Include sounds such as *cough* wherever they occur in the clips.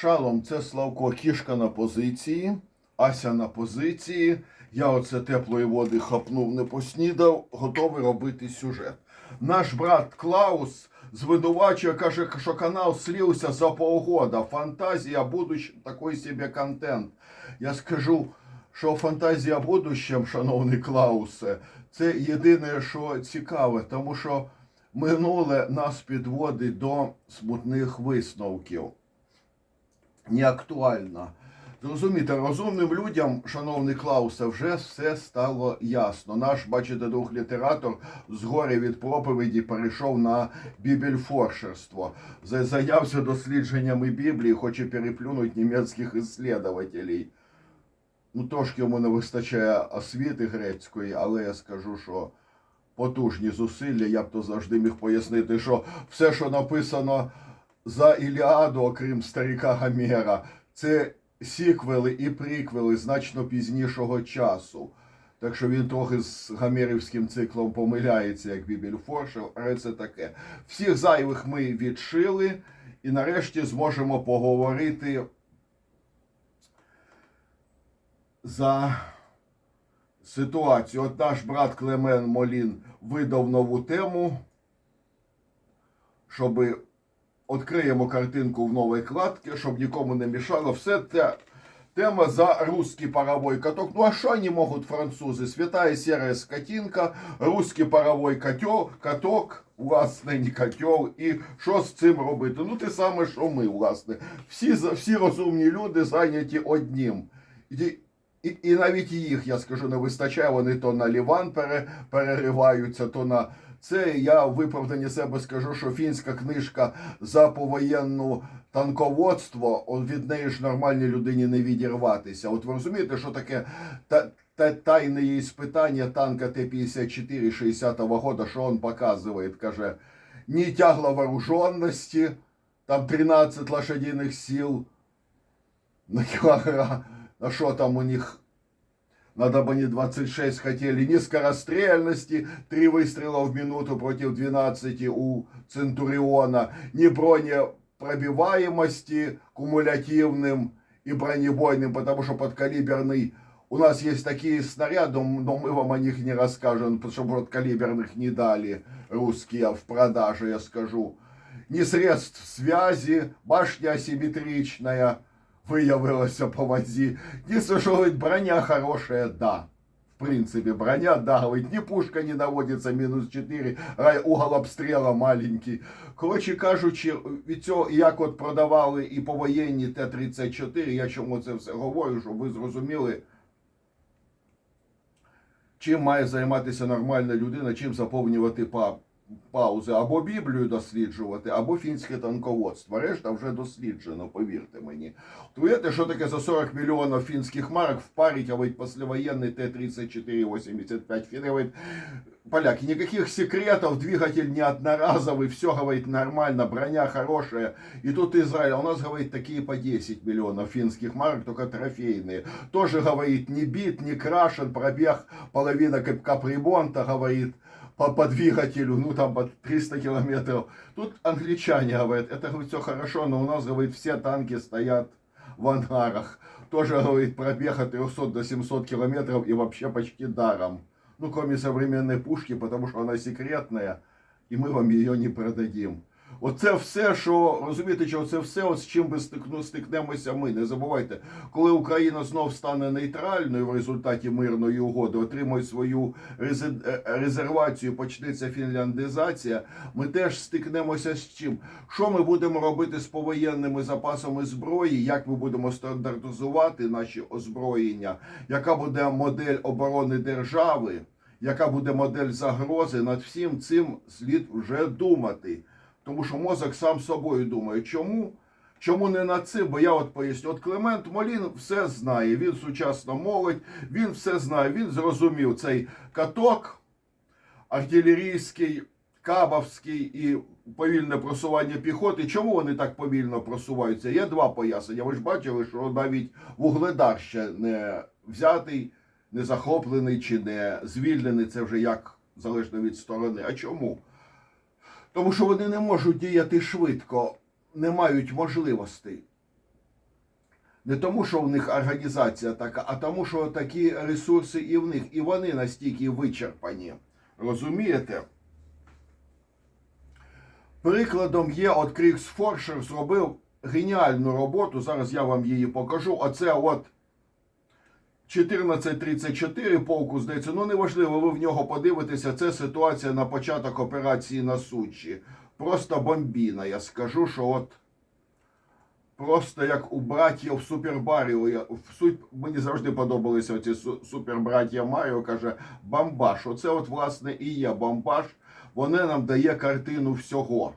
Шалом, це Славко Кішка на позиції, Ася на позиції. Я оце теплої води хапнув, не поснідав, готовий робити сюжет. Наш брат Клаус звинувачує, каже, що канал слівся за полгода. Фантазія будущем такий собі контент. Я скажу, що фантазія будущем, шановний Клаусе, це єдине, що цікаве, тому що минуле нас підводить до смутних висновків не актуальна. Зрозумієте, розумним людям, шановний Клаусе, вже все стало ясно. Наш, бачите, друг літератор згорі від проповіді перейшов на бібельфоршерство. За- Зайнявся дослідженнями Біблії, хоче переплюнути німецьких іслідователів. Ну, трошки йому не вистачає освіти грецької, але я скажу, що потужні зусилля, я б то завжди міг пояснити, що все, що написано за Іліаду, окрім старіка Гомера, це сіквели і приквели значно пізнішого часу. Так що він трохи з гомерівським циклом помиляється, як Бібель Форшер, але це таке. Всіх зайвих ми відшили, і нарешті зможемо поговорити за ситуацію. От наш брат Клемен Молін видав нову тему, щоб відкриємо картинку в новій кладці, щоб нікому не мішало. Все це тема за русский паровой каток. Ну а що вони можуть французи? Святая серая скотинка, русский паровой котел, каток, власне, не котел. І що з цим робити? Ну те саме, що ми, власне. Всі, всі розумні люди зайняті одним. І, і, і навіть їх, я скажу, не вистачає. Вони то на Ліван пере, перериваються, то на це. Я в себе скажу, що фінська книжка за повоєнну танководство, від неї ж нормальній людині не відірватися. От ви розумієте, що таке та, та, тайне іспитання танка Т-54 60-го года, що він показує? Каже, ні тягла вооруженності, там 13 лошадиних сил *laughs* на килограмм. А что там у них? Надо бы они 26 хотели. Ни скорострельности, 3 выстрела в минуту против 12 у Центуриона, ни бронепробиваемости кумулятивным и бронебойным, потому что подкалиберный у нас есть такие снаряды, но мы вам о них не расскажем, потому что подкалиберных не дали русские в продаже, я скажу. Ни средств связи, башня асимметричная, виявилося по вазі. Дійсно, що говорить, броня хорошая, да. В принципе, броня, да, говорить, ни пушка не наводится, минус 4, рай- угол обстріла маленький. Коротше кажучи, від цього, як от продавали і повоєнні Т-34, я чому це все говорю, щоб ви зрозуміли, чим має займатися нормальна людина, чим заповнювати па- паузи, або Біблію досліджувати, або фінське танководство. Решта вже досліджено, повірте мені. Уявляєте, що таке за 40 мільйонів фінських марок впарить, а ведь послевоєнний Т-34-85 фіни, поляки, никаких секретов, двигатель не одноразовый, все, говорит, нормально, броня хорошая. И тут Израиль, у нас, говорит, такие по 10 миллионов финских марок, только трофейные. Тоже, говорит, не бит, не крашен, пробег половина кап- капремонта, говорит, по, по двигателю, ну там по 300 километров. Тут англичане говорят, это говорит, все хорошо, но у нас, говорит, все танки стоят в ангарах. Тоже, говорит, пробег от 300 до 700 километров и вообще почти даром. Ну, кроме современной пушки, потому что она секретная, і ми вам її не продадим. Оце все, що розумієте, що це все, з чим би стикну, стикнемося ми. Не забувайте, коли Україна знов стане нейтральною в результаті мирної угоди, отримує свою е, резервацію, почнеться фінляндизація. Ми теж стикнемося з чим? Що ми будемо робити з повоєнними запасами зброї? Як ми будемо стандартизувати наші озброєння? Яка буде модель оборони держави? Яка буде модель загрози? Над всім цим слід вже думати. Тому що мозок сам собою думає, чому? Чому не над цим? Бо я от поясню, от Клемент Молін все знає. Він сучасна молодь, він все знає. Він зрозумів цей каток артилерійський, кабовський і повільне просування піхоти. Чому вони так повільно просуваються? Є два пояснення. Ви ж бачили, що навіть вугледар ще не взятий, не захоплений чи не звільнений. Це вже як залежно від сторони. А чому? Тому що вони не можуть діяти швидко, не мають можливостей. Не тому, що в них організація така, а тому, що такі ресурси і в них, і вони настільки вичерпані. Розумієте? Прикладом є, от Крікс Форшер зробив геніальну роботу. Зараз я вам її покажу. Оце от 1434 полку, здається, ну неважливо, ви в нього подивитеся. Це ситуація на початок операції на Сучі. Просто бомбіна. Я скажу, що от просто як у братів Супербаріо. Я, в суть, мені завжди подобалися ці су- супербраття Маріо, каже, бомбаш. Оце от, власне, і є бомбаш. Вони нам дає картину всього.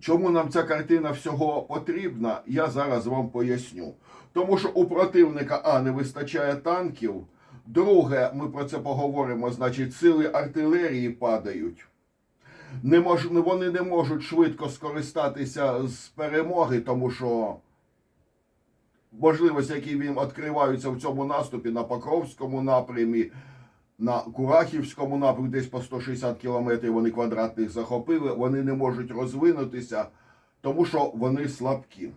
Чому нам ця картина всього потрібна, я зараз вам поясню. Тому що у противника А не вистачає танків. Друге, ми про це поговоримо, значить, сили артилерії падають. Не мож, вони не можуть швидко скористатися з перемоги, тому що можливості, які їм відкриваються в цьому наступі на Покровському напрямі, на Курахівському напрямку, десь по 160 кілометрів вони квадратних захопили, вони не можуть розвинутися, тому що вони слабкі.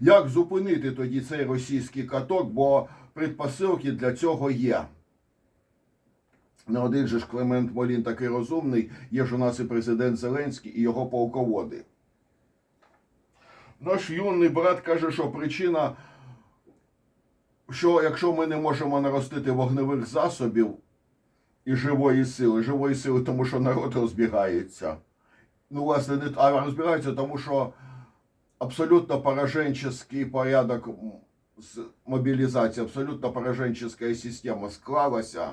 Як зупинити тоді цей російський каток, бо предпосилки для цього є. Не один же ж Клемент Молін такий розумний, є ж у нас і президент Зеленський, і його полководи. Наш юний брат каже, що причина, що якщо ми не можемо наростити вогневих засобів і живої сили, живої сили, тому що народ розбігається. Ну, власне, не а розбігається, тому що абсолютно пораженческий порядок мобілізації, абсолютно пораженческая система склалася,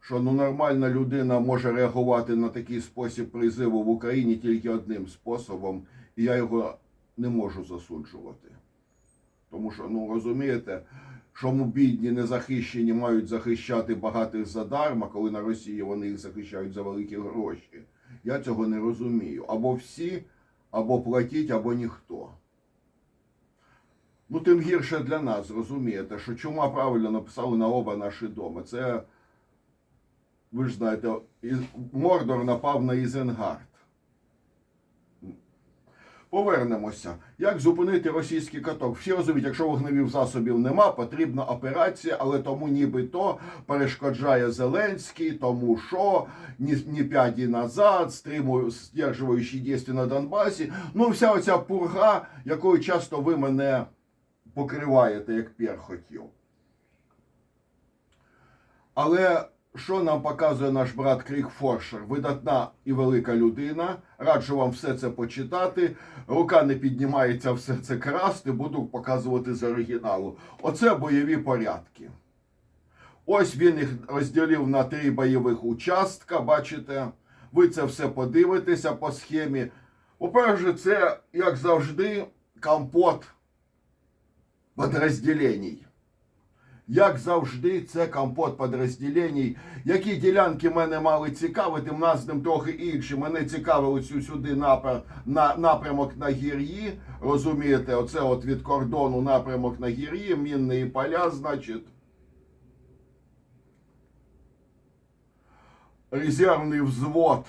що ну, нормальна людина може реагувати на такий спосіб призиву в Україні тільки одним способом, і я його не можу засуджувати. Тому що, ну розумієте, що бідні незахищені мають захищати багатих задарма, коли на Росії вони їх захищають за великі гроші. Я цього не розумію. Або всі, або платіть, або ніхто. Ну, тим гірше для нас, розумієте, що чума правильно написали на оба наші доми. Це, ви ж знаєте, Мордор напав на Ізенгард. Повернемося. Як зупинити російський каток? Всі розуміють, якщо вогневих засобів нема, потрібна операція, але тому нібито перешкоджає Зеленський, тому що ні, ні п'яті назад, стримую, стержуючи дійсно на Донбасі. Ну, вся оця пурга, якою часто ви мене покриваєте, як перхотів. Але що нам показує наш брат Крік Форшер? Видатна і велика людина. Раджу вам все це почитати. Рука не піднімається все це красти, буду показувати з оригіналу. Оце бойові порядки. Ось він їх розділив на три бойових участка. Бачите, ви це все подивитеся по схемі. По-перше, це, як завжди, компот підрозділень. Як завжди, це компот підрозділень. Які ділянки мене мали цікавити, в нас ним трохи інші. Мене цікавили цю сюди напр... на... напрямок на гір'ї. Розумієте, оце от від кордону напрямок на гір'ї, мінні поля, значить. Резервний взвод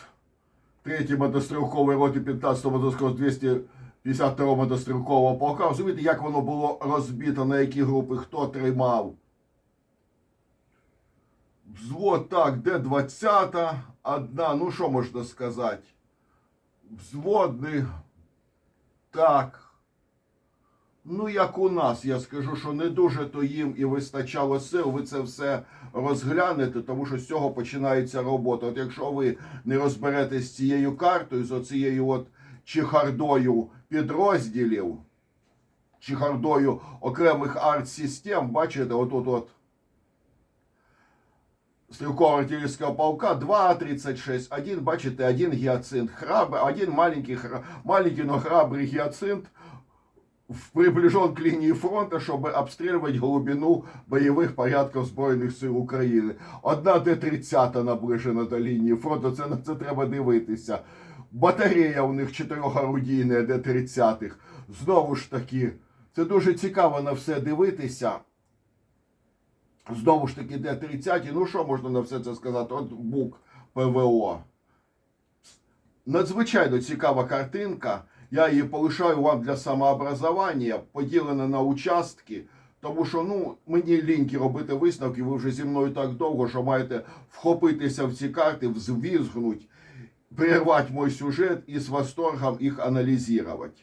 3 мотострілкової роти 15-го мотострілкового 252 мотострілкового полка. Розумієте, як воно було розбито, на які групи, хто тримав. Взвод, так, де 20 одна, ну що можна сказати? Взводний, так. Ну, як у нас, я скажу, що не дуже то їм і вистачало сил. Ви це все розглянете, тому що з цього починається робота. От якщо ви не розберетесь з цією картою, з оцією от чехардою підрозділів, чехардою окремих арт-систем, бачите, отут от стрілкового артиллерійського полка 2,36, один, бачите, один гіацинт, храбрый, один маленький, хра- маленький, но храбрый гиацинт в- приближен к линии фронта, чтобы обстрілювати глибину бойових порядків Збройних сил України. Одна Т-30 наближена до лінії фронту, це на це треба дивитися. Батарея у них чотирьохорудійна Д-30. Знову ж таки, це дуже цікаво на все дивитися. Знову ж таки, Д-30, ну що можна на все це сказати? От БУК ПВО. Надзвичайно цікава картинка. Я її полишаю вам для самообразування, поділена на участки. Тому що ну мені ліньки робити висновки, ви вже зі мною так довго, що маєте вхопитися в ці карти, взвізгнуть, прервати мой сюжет і з восторгом їх аналізувати.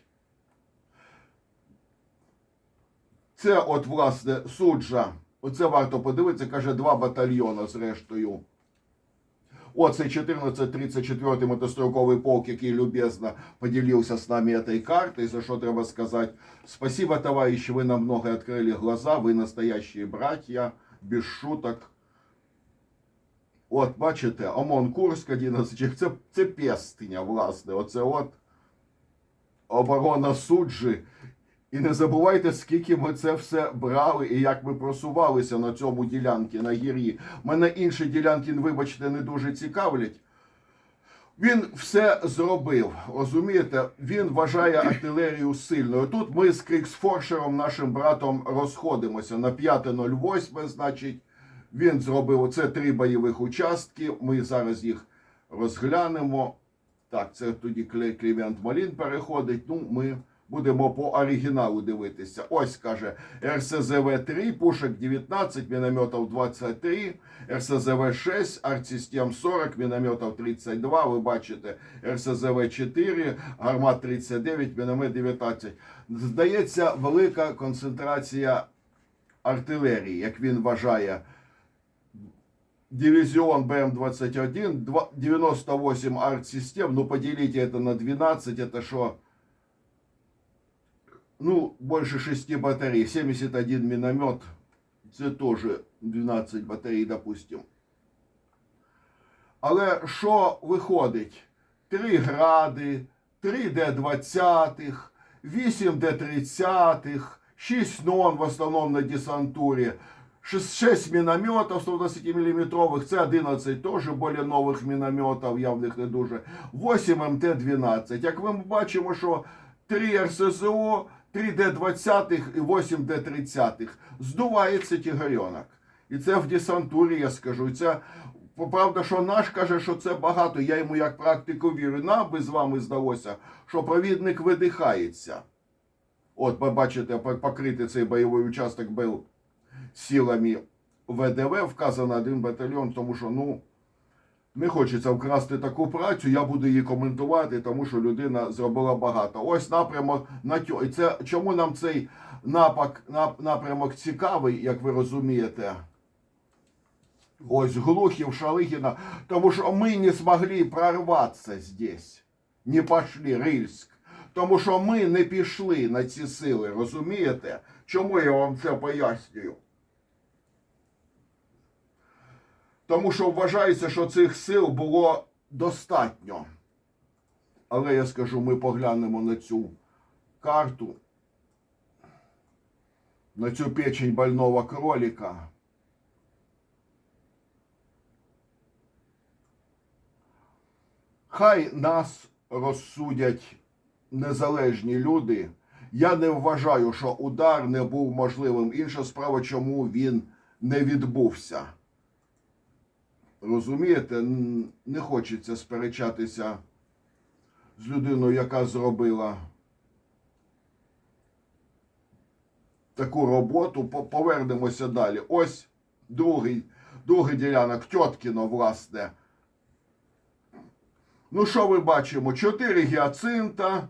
Це, от, власне, суджа. Оце варто подивитися, каже, два батальйони зрештою. Оце 1434-й мотостроковий полк, який любезно поділився з нами этой картой, за що треба сказати. Спасибо, товарищи, ви нам много открыли глаза, ви настоящие братья, без шуток. От, бачите, ОМОН Курськ 11, це, це пестиня, власне. Оце от оборона суджі. І не забувайте, скільки ми це все брали і як ми просувалися на цьому ділянці на гір'ї. Мене інші ділянки, вибачте, не дуже цікавлять. Він все зробив, розумієте? Він вважає артилерію сильною. Тут ми з Кріксфоршером, нашим братом, розходимося на 5.08, значить, він зробив оце три бойових участки. Ми зараз їх розглянемо. Так, це тоді Клімент Малін переходить. Ну, ми будемо по оригіналу дивитися. Ось каже РСЗВ 3, пушек 19, мінометів 23, РСЗВ 6, артсистем 40, мінометів 32. Ви бачите, РСЗВ 4, гармат 39, міномет 19. Здається, велика концентрація артилерії, як він вважає. Дивизион БМ-21, 98 арт-систем, ну поделите это на 12, это что? Ну, больше 6 батарей, 71 миномет, це тоже 12 батарей, допустим. Але що виходить? 3 гради, 3 Д-20, 8 Д-30, 6 нон в основному на десантурі, 6 мінометів 120 мм, це 11 теж більш нових мінометів, я в них не дуже. 8 МТ-12. Як ми бачимо, що 3 РСЗО, 3 Д-20 і 8 Д-30. Здувається тігарьонок. І це в десантурі, я скажу. І це Правда, що наш каже, що це багато. Я йому як практику вірю. Нам би з вами здалося, що провідник видихається. От, ви бачите, по- покритий цей бойовий участок був силами ВДВ, вказано один батальйон, тому що, ну, не хочеться вкрасти таку працю, я буду її коментувати, тому що людина зробила багато. Ось напрямок на тьо. І це чому нам цей напак, нап, напрямок цікавий, як ви розумієте? Ось Глухів, Шалыгина, тому що ми не змогли прорватися здесь. Не пошли Рильськ. Тому що ми не пішли на ці сили, розумієте? Чому я вам це пояснюю? Тому що вважається, що цих сил було достатньо. Але я скажу, ми поглянемо на цю карту, на цю печень больного кролика. Хай нас розсудять незалежні люди. Я не вважаю, що удар не був можливим. Інша справа, чому він не відбувся. Розумієте, не хочеться сперечатися з людиною, яка зробила таку роботу. Повернемося далі. Ось другий, другий ділянок Тьоткіно, власне. Ну, що ви бачимо? Чотири гіацинта.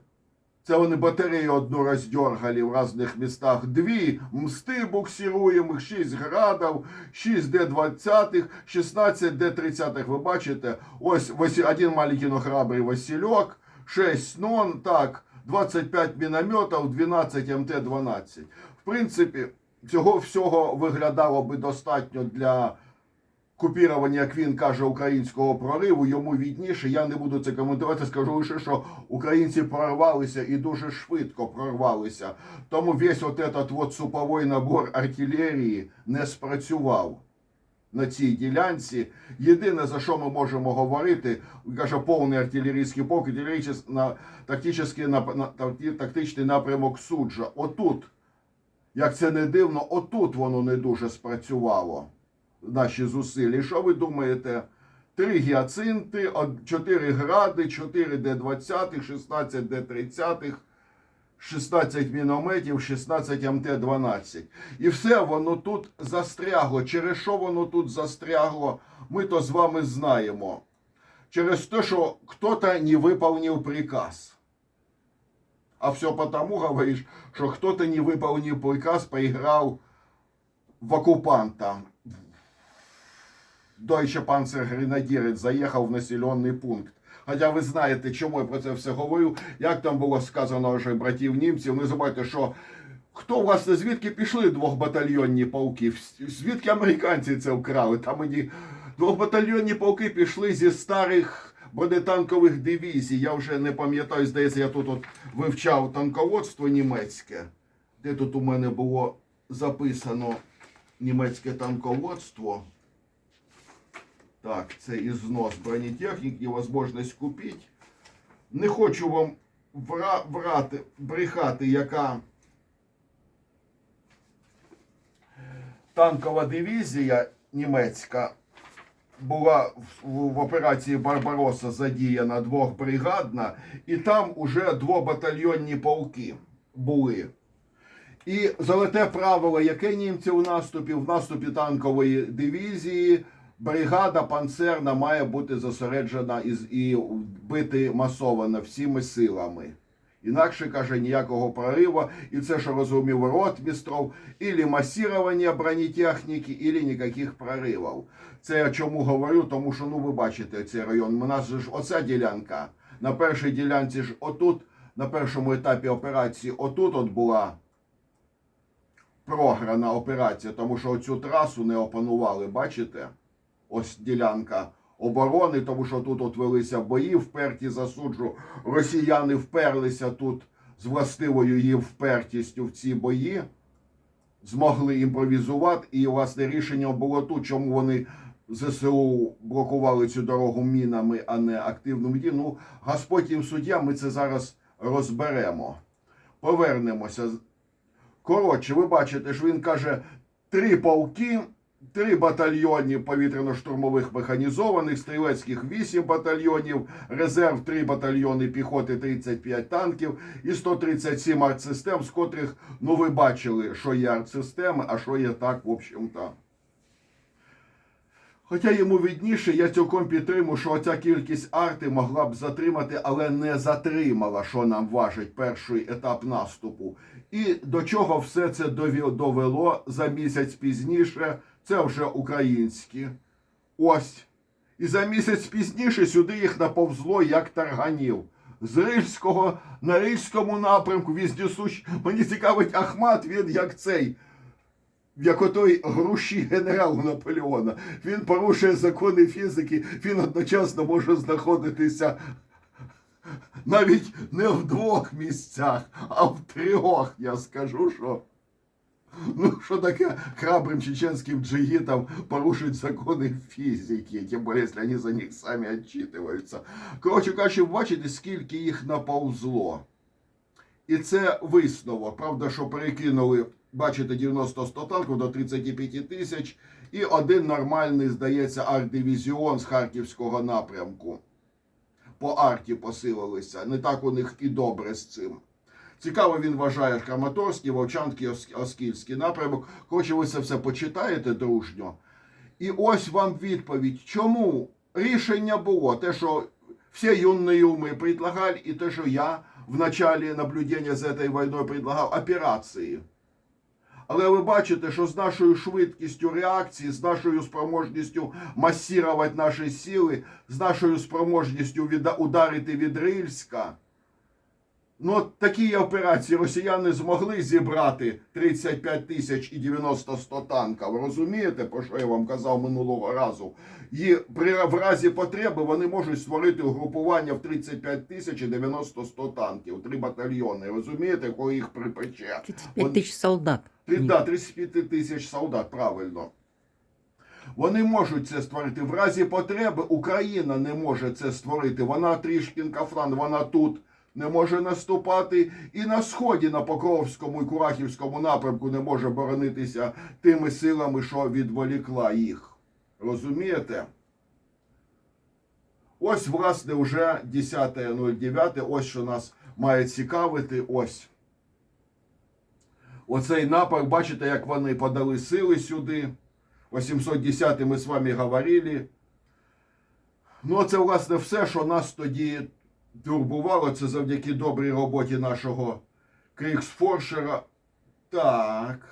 Це вони батарею одну роздергали в різних містах. Дві мсти буксируємих, шість градів, 6 Д-20, 16 Д-30. Ви бачите? Ось один маленький, но храбрий Васильок, 6 нон, так, 25 мінометів, 12 МТ-12. В принципі, цього всього виглядало би достатньо для купірування, як він каже, українського прориву, йому відніше. Я не буду це коментувати. Скажу лише, що українці прорвалися і дуже швидко прорвалися. Тому весь от этот вот суповий набор артилерії не спрацював. На цій ділянці єдине за що ми можемо говорити, каже повний артилерійський артилерійський на тактичний, на, тактичний напрямок суджа. Отут, як це не дивно, отут воно не дуже спрацювало наші зусилля. Що ви думаєте? 3 гіацинти, 4 гради, 4 Д-20, 16 Д-30, 16 мінометів, 16 МТ-12. І все воно тут застрягло. Через що воно тут застрягло, ми то з вами знаємо. Через те, що хто-то не выполнил приказ. А все потому, говоришь, что кто-то не выполнил приказ, поиграл в оккупанта. Deutsche Panzergrenadier заїхав в населений пункт. Хоча ви знаєте, чому я про це все говорю, як там було сказано вже братів німців, не забувайте, що хто власне звідки пішли двохбатальйонні полки? Звідки американці це вкрали? Там мені двохбатальйонні полки пішли зі старих бронетанкових дивізій. Я вже не пам'ятаю, здається, я тут от вивчав танководство німецьке. Де тут у мене було записано німецьке танководство? Так, це ізнос бронетехніки, можливість купити. Не хочу вам вра, врати, брехати, яка танкова дивізія німецька була в, в операції Барбароса задіяна двохбригадна, і там уже двобатальйонні полки були. І золоте правило, яке німці у наступі, в наступі танкової дивізії, бригада панцерна має бути зосереджена і бити масовано всіми силами. Інакше каже ніякого прориву, і це, що розумів ротмістров, ілі масірування бронетехніки, ілі ніяких проривів. Це я чому говорю, тому що ну ви бачите цей район. У нас ж оця ділянка. На першій ділянці ж отут, на першому етапі операції, отут от була програна операція, тому що цю трасу не опанували, бачите? Ось ділянка оборони, тому що тут от велися бої, вперті засуджу. Росіяни вперлися тут з властивою їм впертістю в ці бої, змогли імпровізувати, і власне рішення було тут, чому вони ЗСУ блокували цю дорогу мінами, а не активним дієм. Ну, Господь їм суддя, ми це зараз розберемо. Повернемося. Коротше, ви бачите, що він каже: три полки, три батальйони повітряно-штурмових механізованих, стрілецьких 8 батальйонів, резерв 3 батальйони піхоти 35 танків і 137 артсистем, з котрих, ну ви бачили, що є артсистеми, а що є так, в общем-то. Хоча йому відніше, я цілком підтримую, що оця кількість арти могла б затримати, але не затримала, що нам важить перший етап наступу. І до чого все це довело за місяць пізніше, це вже українські. Ось. І за місяць пізніше сюди їх наповзло як тарганів. З Рильського на Рильському напрямку віздісущ. Мені цікавить Ахмат, він як цей як отой груші генерал Наполеона. Він порушує закони фізики, він одночасно може знаходитися навіть не в двох місцях, а в трьох. Я скажу, що. Ну, що таке храбрим чеченським джигитам порушить закони фізики, тим більше, якщо вони за них самі відчитуються. Коротше кажучи, бачите, скільки їх наповзло. І це висновок. Правда, що перекинули, бачите, 90-100 танків до 35 тисяч. І один нормальний, здається, арт-дивізіон з Харківського напрямку. По арті посилилися. Не так у них і добре з цим. Цікаво, він вважає Краматорський, Вовчанський, Ос- Оскільський напрямок. Коротше, ви це все почитаєте дружньо. І ось вам відповідь. Чому рішення було те, що всі юні уми предлагали, і те, що я в началі наблюдення за цією війною предлагав операції. Але ви бачите, що з нашою швидкістю реакції, з нашою спроможністю масірувати наші сили, з нашою спроможністю ударити від Рильська, Ну, такі операції росіяни змогли зібрати 35 тисяч і 90-100 танків. Розумієте, про що я вам казав минулого разу? І при в разі потреби вони можуть створити угрупування в 35 тисяч і 90-100 танків, три батальйони. Розумієте, коли їх припече? 35 тысяч солдат. Да, 35 тисяч солдат, правильно. Вони можуть це створити. В разі потреби Україна не може це створити. Вона трішкінка флан, вона тут не може наступати. І на сході, на Покровському і Курахівському напрямку не може боронитися тими силами, що відволікла їх. Розумієте? Ось, власне, вже 10.09. Ось що нас має цікавити. Ось. Оцей напад, бачите, як вони подали сили сюди. 810 ми з вами говорили. Ну, це, власне, все, що нас тоді турбувало. Це завдяки добрій роботі нашого Кріксфоршера. Так.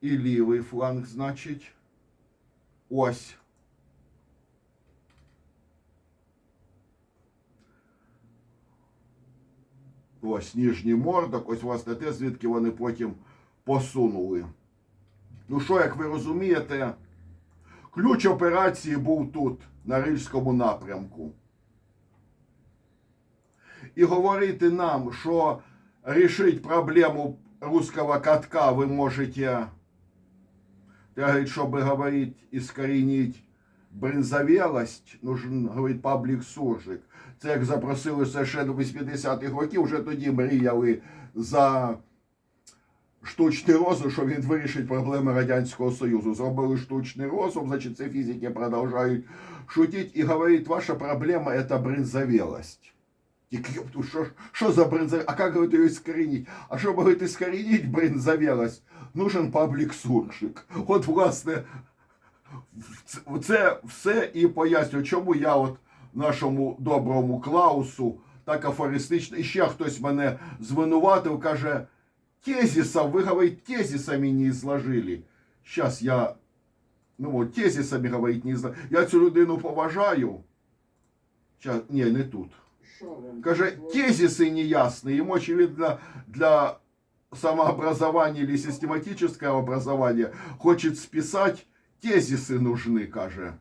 І лівий фланг, значить. Ось. Ось ніжній мордок, ось власне те, звідки вони потім посунули. Ну що, як ви розумієте, ключ операції був тут, на Рильському напрямку. І говорити нам, що рішить проблему русского катка ви можете, так говорить, чтобы говорить, искоренить бринзавелость, нужен, говорить, паблік суржик. Це як запросили ще до 80-х років, вже тоді мріяли за штучний розум, що він вирішить проблеми Радянського Союзу. Зробили штучний розум, значить, це фізики продовжують шутити і говорить, ваша проблема це бринзавелость. Ёпту, що, що за бринзавелость? А як говорить, її искоренить? А щоб, говорить, искоренить бринзавелость, нужен паблік суржик. От, власне, це- все і пояснюю, чому я от нашому доброму Клаусу так афористично. І ще хтось мене звинуватив, каже, тезисов, ви говорить, тезисами не изложили. Сейчас я, ну от, тезисами говорить, не изложили. Я цю людину поважаю. Щас, ні, не тут. Що вам? Каже, тезисы неясные. Ему, очевидно, для самообразования или систематического образования хочет списать, тезисы нужны, каже.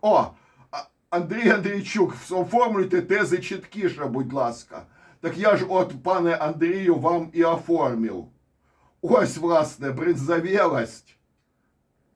О, А- Андрій Андрійчук, оформлюйте тези чіткіше, будь ласка. Так я ж от, пане Андрію, вам і оформив. Ось, власне, бринзавелость,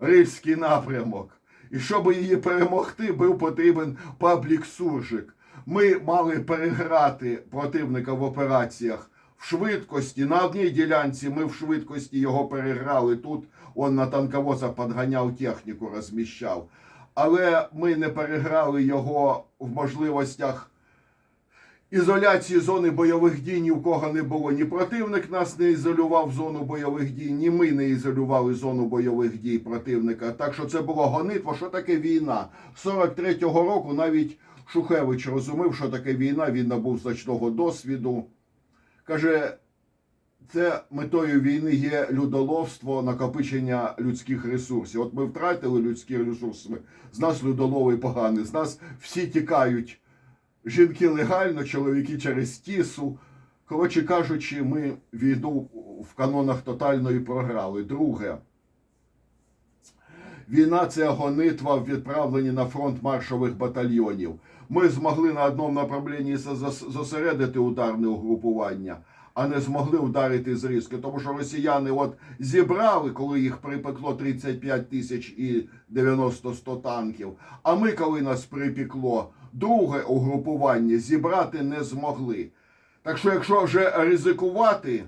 Рильський напрямок. І щоб її перемогти, був потрібен паблік суржик. Ми мали переграти противника в операціях в швидкості. На одній ділянці ми в швидкості його переграли. Тут он на танковозах підганяв техніку, розміщав. Але ми не переграли його в можливостях ізоляції зони бойових дій ні в кого не було. Ні противник нас не ізолював зону бойових дій, ні ми не ізолювали зону бойових дій противника. Так що це було гонитво. Що таке війна? 43-го року навіть Шухевич розумів, що таке війна. Він набув значного досвіду. Каже, це метою війни є людоловство, накопичення людських ресурсів. От ми втратили людські ресурси. З нас людолови погані, з нас всі тікають. Жінки легально, чоловіки через тісу. Коротше кажучи, ми війну в канонах тотальної програли. Друге, війна це гонитва в відправленні на фронт маршових батальйонів. Ми змогли на одному направленні зосередити ударне угрупування, а не змогли ударити з різки. Тому що росіяни от зібрали, коли їх припекло 35 тисяч і 90-100 танків. А ми, коли нас припекло друге угрупування, зібрати не змогли. Так що, якщо вже ризикувати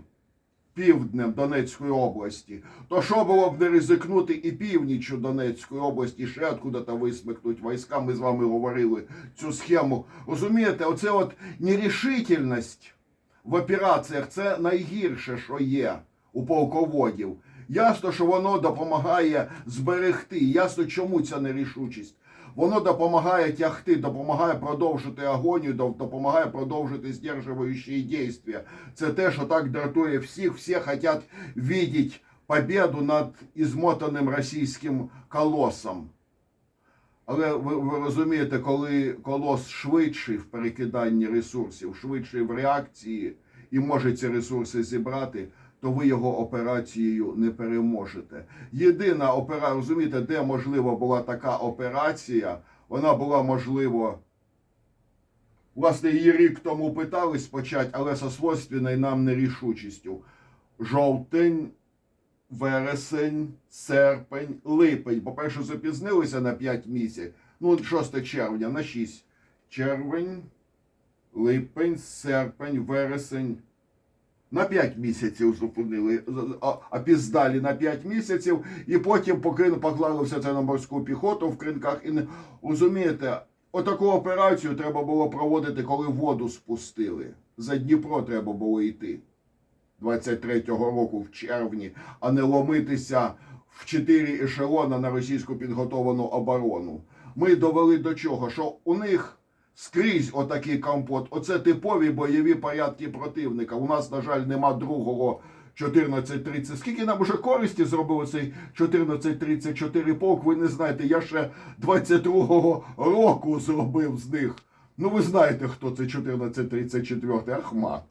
півднем Донецької області, то що було б не ризикнути і північю Донецької області, ще откуда-то висмикнуть війська. Ми з вами говорили цю схему. Розумієте, оце от нерішительність в операціях це найгірше, що є у полководів. Ясно, що воно допомагає зберегти. Ясно, чому ця нерішучість. Воно допомагає тягти, допомагає продовжити агонію, допомагає продовжити здержуючі дійства. Це те, що так дратує всіх. Всі хочуть бачити победу над ізмотаним російським колосом. Але ви, ви розумієте, коли колос швидший в перекиданні ресурсів, швидший в реакції і може ці ресурси зібрати, то ви його операцією не переможете. Єдина операція, розумієте, де можливо була така операція, вона була можливо. Власне, її рік тому питались почати, але со свойственною нам нерішучістю. Жовтень, вересень, серпень, липень. По-перше, запізнилися на 5 місяців. Ну, 6 червня на 6. Червень, липень, серпень, вересень, На 5 місяців зупинили, опіздалі на 5 місяців, і потім покину, поклали все це на морську піхоту в кринках. І розумієте, отаку операцію треба було проводити, коли воду спустили. За Дніпро треба було йти 23-го року в червні, а не ломитися в чотири ешелона на російську підготовану оборону. Ми довели до чого? Що у них скрізь отакий компот. Оце типові бойові порядки противника. У нас, на жаль, нема другого 14.30. Скільки нам уже користі зробили цей 14.34 полк, ви не знаєте. Я ще 22-го року зробив з них. Ну, ви знаєте, хто це 14.34 Ахмат.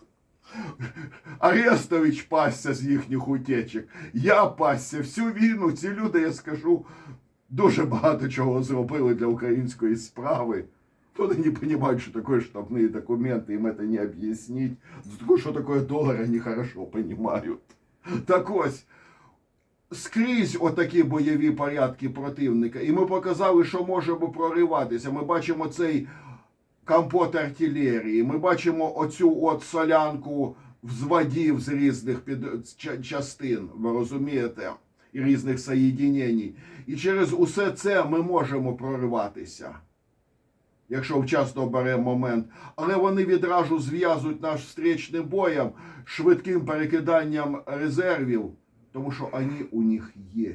Арестович пасся з їхніх утечок. Я пасся всю війну. Ці люди, я скажу, дуже багато чого зробили для української справи. Вони не розуміють, що таке штабні документи, їм це не об'яснить. Зато що таке долар, вони хорошо розуміють. Так ось, скрізь отакі бойові порядки противника. І ми показали, що можемо прориватися. Ми бачимо цей компот артилерії. Ми бачимо оцю от солянку взводів з різних під... частин, ви розумієте, і різних соєдінень. І через усе це ми можемо прориватися. Якщо вчасно беремо момент, але вони відразу зв'язують наш встречним боєм швидким перекиданням резервів, тому що вони у них є.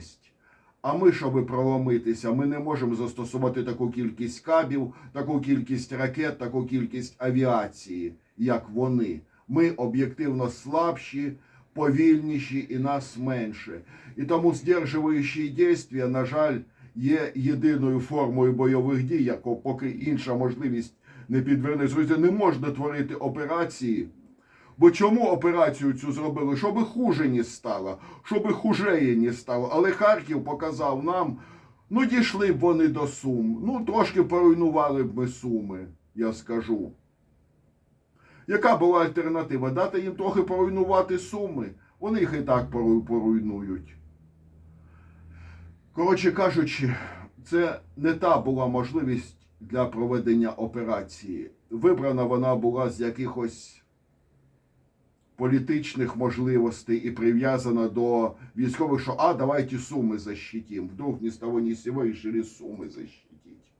А ми, щоб проломитися, ми не можемо застосувати таку кількість кабів, таку кількість ракет, таку кількість авіації, як вони. Ми об'єктивно слабші, повільніші і нас менше. І тому здержуючі дійства, на жаль, є єдиною формою бойових дій, яко поки інша можливість не підвернеться. Не можна творити операції. Бо чому операцію цю зробили? Щоб хуже не стало, щоб хужеє не стало. Але Харків показав нам, ну дійшли б вони до Сум, ну трошки поруйнували б ми Суми, я скажу. Яка була альтернатива? Дати їм трохи поруйнувати Суми. Вони їх і так поруйнують. Коротше кажучи, це не та була можливість для проведення операції. Вибрана вона була з якихось політичних можливостей і прив'язана до військових, що а, давайте Суми защитим. Вдруг ні з того, ні з сього рішили Суми защитить.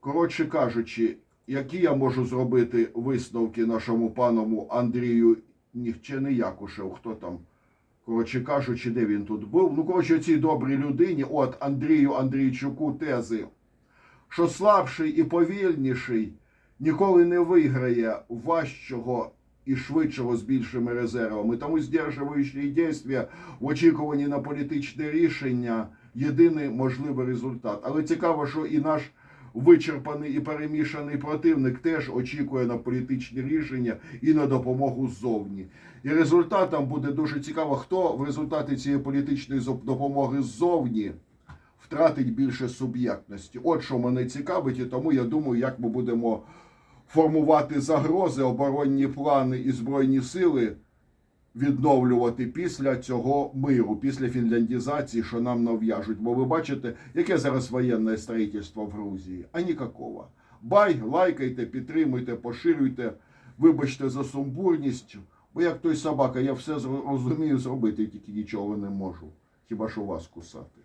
Коротше кажучи, які я можу зробити висновки нашому паному Андрію Якушев, хто там? Коротше кажучи, де він тут був. Ну, коротше, цій добрій людині, от Андрію Андрійчуку тези, що слабший і повільніший ніколи не виграє важчого і швидшого з більшими резервами. Тому здержуючі дійства в очікуванні на політичне рішення єдиний можливий результат. Але цікаво, що і наш вичерпаний і перемішаний противник теж очікує на політичні рішення і на допомогу ззовні. І результатом буде дуже цікаво, хто в результаті цієї політичної допомоги ззовні втратить більше суб'єктності. От що мене цікавить, і тому я думаю, як ми будемо формувати загрози, оборонні плани і збройні сили відновлювати після цього миру, після фінляндізації, що нам нав'яжуть. Бо ви бачите, яке зараз воєнне строїтельство в Грузії? А ніякого. Бай, лайкайте, підтримуйте, поширюйте, вибачте за сумбурність. Бо як той собака, я все розумію зробити, тільки нічого не можу. Хіба що вас кусати.